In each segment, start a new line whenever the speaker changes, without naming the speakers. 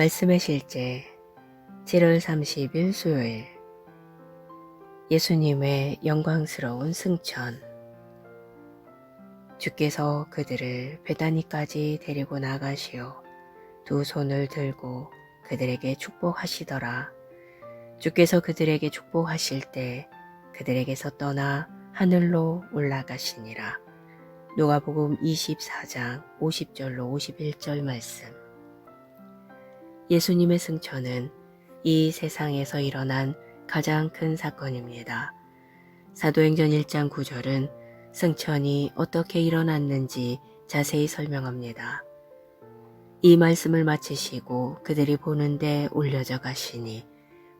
말씀의 실제 7월 30일 수요일 예수님의 영광스러운 승천 주께서 그들을 베다니까지 데리고 나가시어 두 손을 들고 그들에게 축복하시더라. 주께서 그들에게 축복하실 때 그들에게서 떠나 하늘로 올라가시니라. 누가복음 24장 50절로 51절 말씀. 예수님의 승천은 이 세상에서 일어난 가장 큰 사건입니다. 사도행전 1장 9절은 승천이 어떻게 일어났는지 자세히 설명합니다. 이 말씀을 마치시고 그들이 보는데 올려져 가시니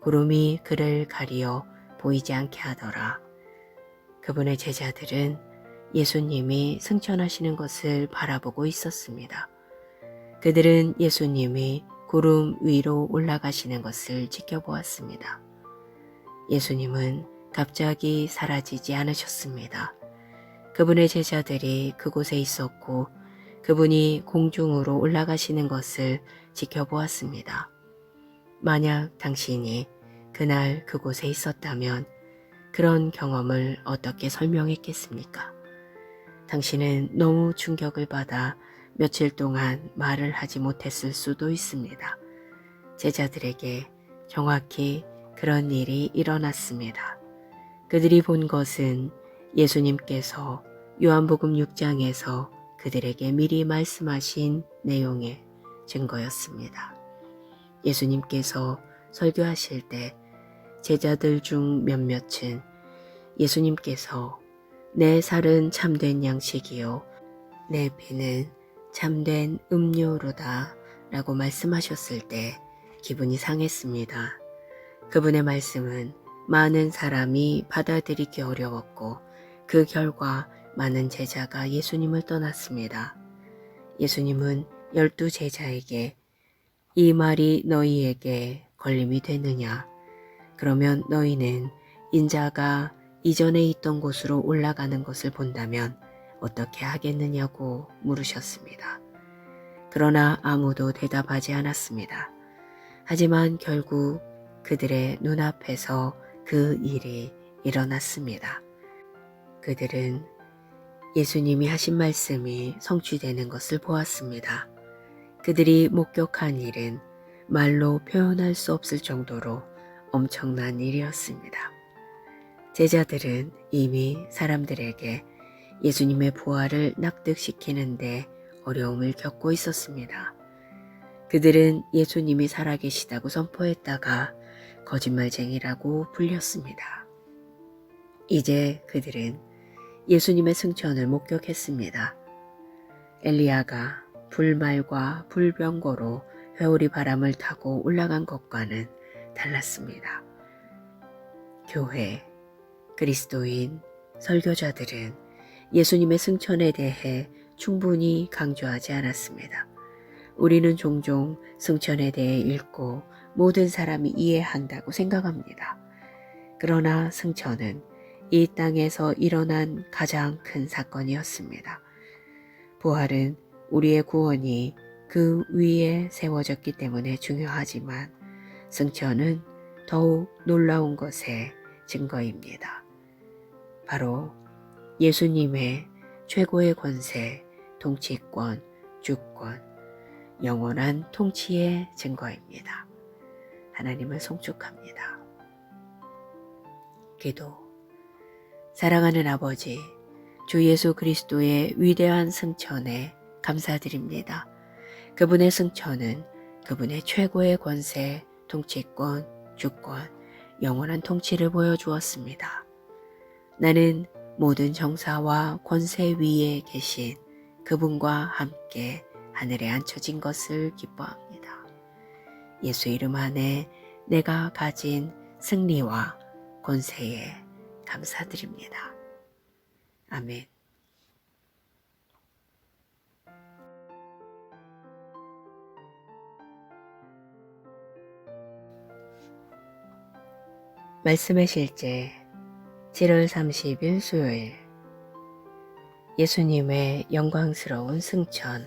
구름이 그를 가리어 보이지 않게 하더라. 그분의 제자들은 예수님이 승천하시는 것을 바라보고 있었습니다. 그들은 예수님이 구름 위로 올라가시는 것을 지켜보았습니다. 예수님은 갑자기 사라지지 않으셨습니다. 그분의 제자들이 그곳에 있었고 그분이 공중으로 올라가시는 것을 지켜보았습니다. 만약 당신이 그날 그곳에 있었다면 그런 경험을 어떻게 설명했겠습니까? 당신은 너무 충격을 받아 며칠 동안 말을 하지 못했을 수도 있습니다. 제자들에게 정확히 그런 일이 일어났습니다. 그들이 본 것은 예수님께서 요한복음 6장에서 그들에게 미리 말씀하신 내용의 증거였습니다. 예수님께서 설교하실 때 제자들 중 몇몇은 예수님께서 내 살은 참된 양식이요, 내 피는 참된 음료로다 라고 말씀하셨을 때 기분이 상했습니다. 그분의 말씀은 많은 사람이 받아들이기 어려웠고 그 결과 많은 제자가 예수님을 떠났습니다. 예수님은 열두 제자에게 이 말이 너희에게 걸림이 되느냐? 그러면 너희는 인자가 이전에 있던 곳으로 올라가는 것을 본다면 어떻게 하겠느냐고 물으셨습니다. 그러나 아무도 대답하지 않았습니다. 하지만 결국 그들의 눈앞에서 그 일이 일어났습니다. 그들은 예수님이 하신 말씀이 성취되는 것을 보았습니다. 그들이 목격한 일은 말로 표현할 수 없을 정도로 엄청난 일이었습니다. 제자들은 이미 사람들에게 예수님의 부활을 납득시키는데 어려움을 겪고 있었습니다. 그들은 예수님이 살아계시다고 선포했다가 거짓말쟁이라고 불렸습니다. 이제 그들은 예수님의 승천을 목격했습니다. 엘리야가 불말과 불병거로 회오리 바람을 타고 올라간 것과는 달랐습니다. 교회, 그리스도인, 설교자들은 예수님의 승천에 대해 충분히 강조하지 않았습니다. 우리는 종종 승천에 대해 읽고 모든 사람이 이해한다고 생각합니다. 그러나 승천은 이 땅에서 일어난 가장 큰 사건이었습니다. 부활은 우리의 구원이 그 위에 세워졌기 때문에 중요하지만 승천은 더욱 놀라운 것의 증거입니다. 바로 예수님의 최고의 권세, 통치권, 주권, 영원한 통치의 증거입니다. 하나님을 송축합니다. 기도 사랑하는 아버지, 주 예수 그리스도의 위대한 승천에 감사드립니다. 그분의 승천은 그분의 최고의 권세, 통치권, 주권, 영원한 통치를 보여주었습니다. 나는 모든 정사와 권세 위에 계신 그분과 함께 하늘에 앉혀진 것을 기뻐합니다. 예수 이름 안에 내가 가진 승리와 권세에 감사드립니다. 아멘. 말씀의 실제 7월 30일 수요일 예수님의 영광스러운 승천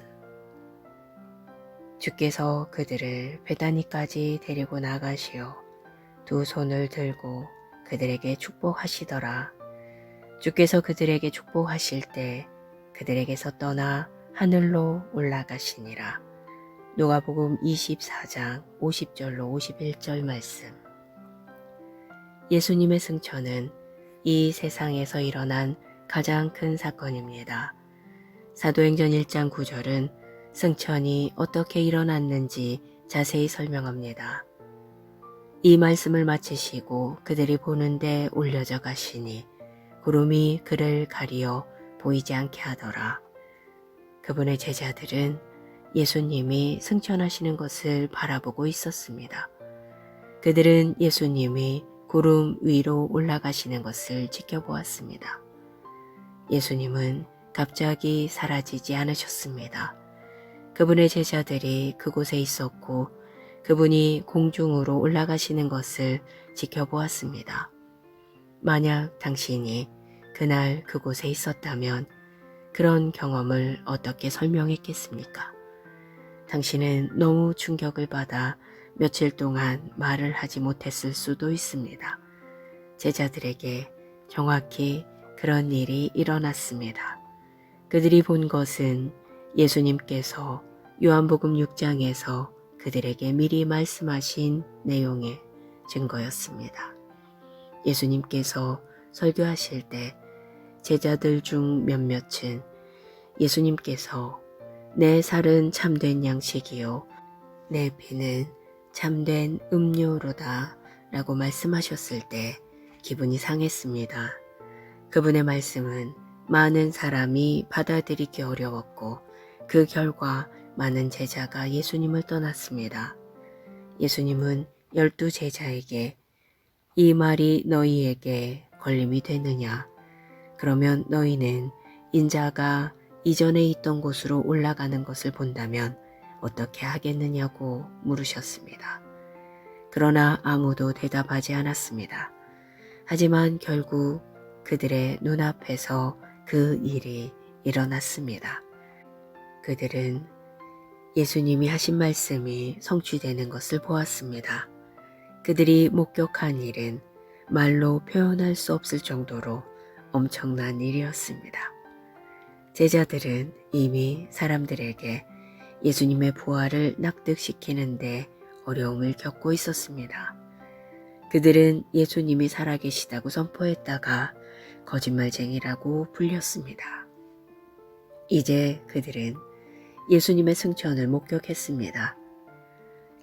주께서 그들을 베다니까지 데리고 나가시어 두 손을 들고 그들에게 축복하시더라. 주께서 그들에게 축복하실 때 그들에게서 떠나 하늘로 올라가시니라. 누가복음 24장 50절로 51절 말씀. 예수님의 승천은 이 세상에서 일어난 가장 큰 사건입니다. 사도행전 1장 9절은 승천이 어떻게 일어났는지 자세히 설명합니다. 이 말씀을 마치시고 그들이 보는데 올려져 가시니 구름이 그를 가리어 보이지 않게 하더라. 그분의 제자들은 예수님이 승천하시는 것을 바라보고 있었습니다. 그들은 예수님이 구름 위로 올라가시는 것을 지켜보았습니다. 예수님은 갑자기 사라지지 않으셨습니다. 그분의 제자들이 그곳에 있었고 그분이 공중으로 올라가시는 것을 지켜보았습니다. 만약 당신이 그날 그곳에 있었다면 그런 경험을 어떻게 설명했겠습니까? 당신은 너무 충격을 받아 며칠 동안 말을 하지 못했을 수도 있습니다. 제자들에게 정확히 그런 일이 일어났습니다. 그들이 본 것은 예수님께서 요한복음 6장에서 그들에게 미리 말씀하신 내용의 증거였습니다. 예수님께서 설교하실 때 제자들 중 몇몇은 예수님께서 내 살은 참된 양식이요, 내 피는 참된 음료로다 라고 말씀하셨을 때 기분이 상했습니다. 그분의 말씀은 많은 사람이 받아들이기 어려웠고 그 결과 많은 제자가 예수님을 떠났습니다. 예수님은 열두 제자에게 이 말이 너희에게 걸림이 되느냐? 그러면 너희는 인자가 이전에 있던 곳으로 올라가는 것을 본다면 어떻게 하겠느냐고 물으셨습니다. 그러나 아무도 대답하지 않았습니다. 하지만 결국 그들의 눈앞에서 그 일이 일어났습니다. 그들은 예수님이 하신 말씀이 성취되는 것을 보았습니다. 그들이 목격한 일은 말로 표현할 수 없을 정도로 엄청난 일이었습니다. 제자들은 이미 사람들에게 예수님의 부활을 납득시키는데 어려움을 겪고 있었습니다. 그들은 예수님이 살아계시다고 선포했다가 거짓말쟁이라고 불렸습니다. 이제 그들은 예수님의 승천을 목격했습니다.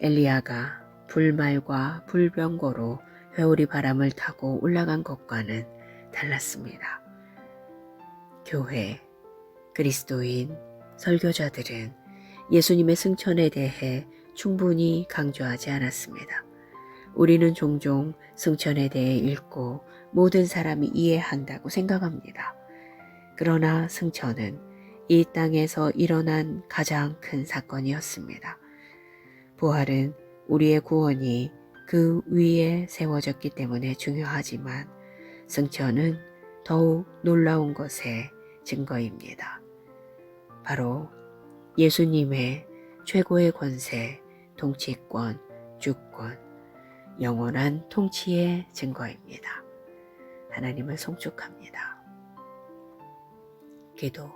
엘리야가 불말과 불병거로 회오리 바람을 타고 올라간 것과는 달랐습니다. 교회, 그리스도인, 설교자들은 예수님의 승천에 대해 충분히 강조하지 않았습니다. 우리는 종종 승천에 대해 읽고 모든 사람이 이해한다고 생각합니다. 그러나 승천은 이 땅에서 일어난 가장 큰 사건이었습니다. 부활은 우리의 구원이 그 위에 세워졌기 때문에 중요하지만 승천은 더욱 놀라운 것의 증거입니다. 바로 예수님의 최고의 권세, 통치권, 주권, 영원한 통치의 증거입니다. 하나님을 송축합니다. 기도.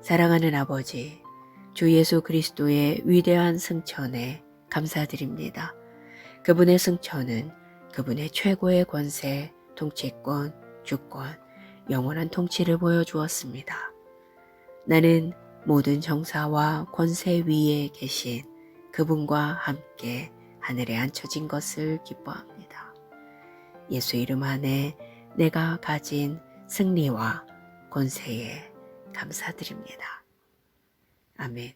사랑하는 아버지, 주 예수 그리스도의 위대한 승천에 감사드립니다. 그분의 승천은 그분의 최고의 권세, 통치권, 주권, 영원한 통치를 보여주었습니다. 나는 모든 정사와 권세 위에 계신 그분과 함께 하늘에 앉혀진 것을 기뻐합니다. 예수 이름 안에 내가 가진 승리와 권세에 감사드립니다. 아멘.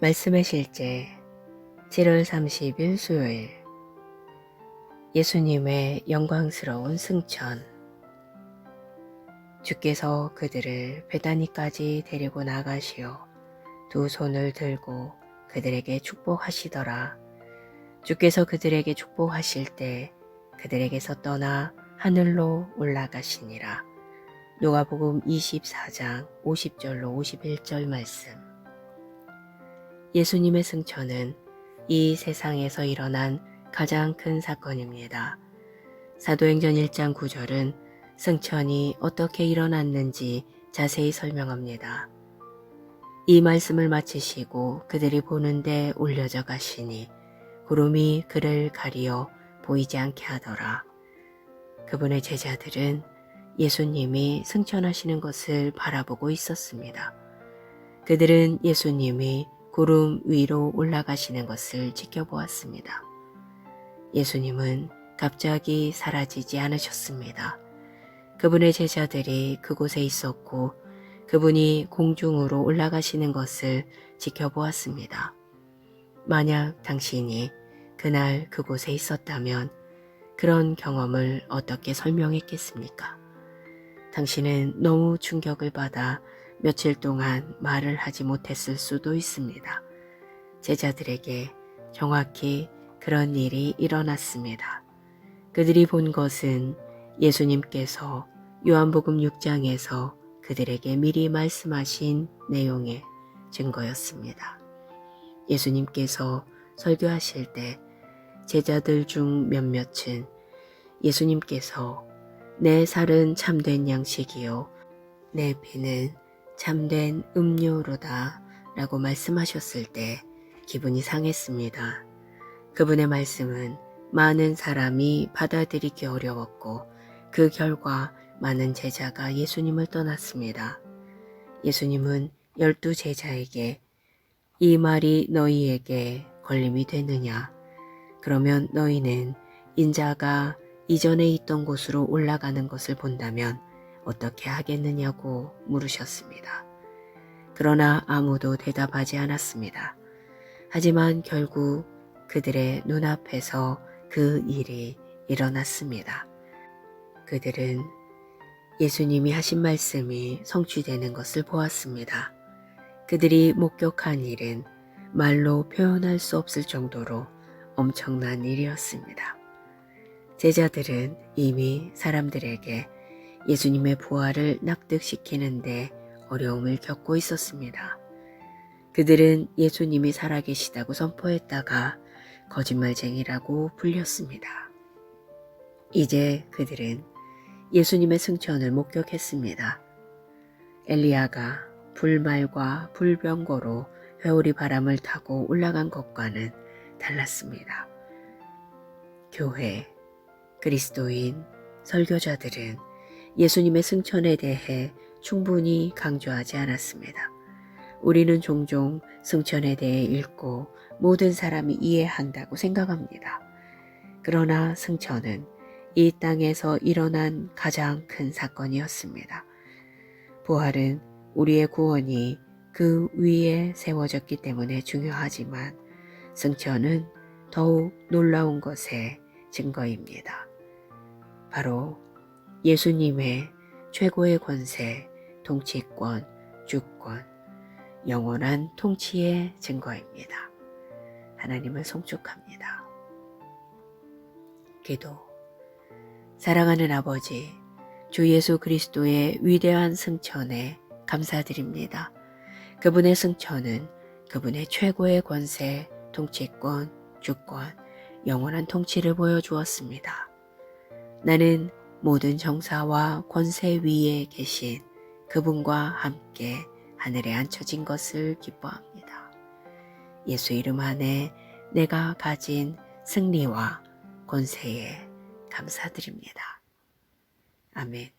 말씀의 실제 7월 30일 수요일 예수님의 영광스러운 승천 주께서 그들을 베다니까지 데리고 나가시어 두 손을 들고 그들에게 축복하시더라. 주께서 그들에게 축복하실 때 그들에게서 떠나 하늘로 올라가시니라. 누가복음 24장 50절로 51절 말씀. 예수님의 승천은 이 세상에서 일어난 가장 큰 사건입니다. 사도행전 1장 9절은 승천이 어떻게 일어났는지 자세히 설명합니다. 이 말씀을 마치시고 그들이 보는데 올려져 가시니 구름이 그를 가리어 보이지 않게 하더라. 그분의 제자들은 예수님이 승천하시는 것을 바라보고 있었습니다. 그들은 예수님이 구름 위로 올라가시는 것을 지켜보았습니다. 예수님은 갑자기 사라지지 않으셨습니다. 그분의 제자들이 그곳에 있었고 그분이 공중으로 올라가시는 것을 지켜보았습니다. 만약 당신이 그날 그곳에 있었다면 그런 경험을 어떻게 설명했겠습니까? 당신은 너무 충격을 받아 며칠 동안 말을 하지 못했을 수도 있습니다. 제자들에게 정확히 그런 일이 일어났습니다. 그들이 본 것은 예수님께서 요한복음 6장에서 그들에게 미리 말씀하신 내용의 증거였습니다. 예수님께서 설교하실 때 제자들 중 몇몇은 예수님께서 내 살은 참된 양식이요 내 피는 참된 음료로다 라고 말씀하셨을 때 기분이 상했습니다. 그분의 말씀은 많은 사람이 받아들이기 어려웠고 그 결과 많은 제자가 예수님을 떠났습니다. 예수님은 열두 제자에게 이 말이 너희에게 걸림이 되느냐? 그러면 너희는 인자가 이전에 있던 곳으로 올라가는 것을 본다면 어떻게 하겠느냐고 물으셨습니다. 그러나 아무도 대답하지 않았습니다. 하지만 결국 그들의 눈앞에서 그 일이 일어났습니다. 그들은 예수님이 하신 말씀이 성취되는 것을 보았습니다. 그들이 목격한 일은 말로 표현할 수 없을 정도로 엄청난 일이었습니다. 제자들은 이미 사람들에게 예수님의 부활을 납득시키는데 어려움을 겪고 있었습니다. 그들은 예수님이 살아계시다고 선포했다가 거짓말쟁이라고 불렸습니다. 이제 그들은 예수님의 승천을 목격했습니다. 엘리야가 불말과 불병거로 회오리 바람을 타고 올라간 것과는 달랐습니다. 교회, 그리스도인, 설교자들은 예수님의 승천에 대해 충분히 강조하지 않았습니다. 우리는 종종 승천에 대해 읽고 모든 사람이 이해한다고 생각합니다. 그러나 승천은 이 땅에서 일어난 가장 큰 사건이었습니다. 부활은 우리의 구원이 그 위에 세워졌기 때문에 중요하지만 승천은 더욱 놀라운 것의 증거입니다. 바로 예수님의 최고의 권세, 통치권, 주권, 영원한 통치의 증거입니다. 하나님을 송축합니다. 기도. 사랑하는 아버지, 주 예수 그리스도의 위대한 승천에 감사드립니다. 그분의 승천은 그분의 최고의 권세, 통치권, 주권, 영원한 통치를 보여주었습니다. 나는 모든 정사와 권세 위에 계신 그분과 함께 하늘에 앉혀진 것을 기뻐합니다. 예수 이름 안에 내가 가진 승리와 권세에 감사드립니다. 아멘.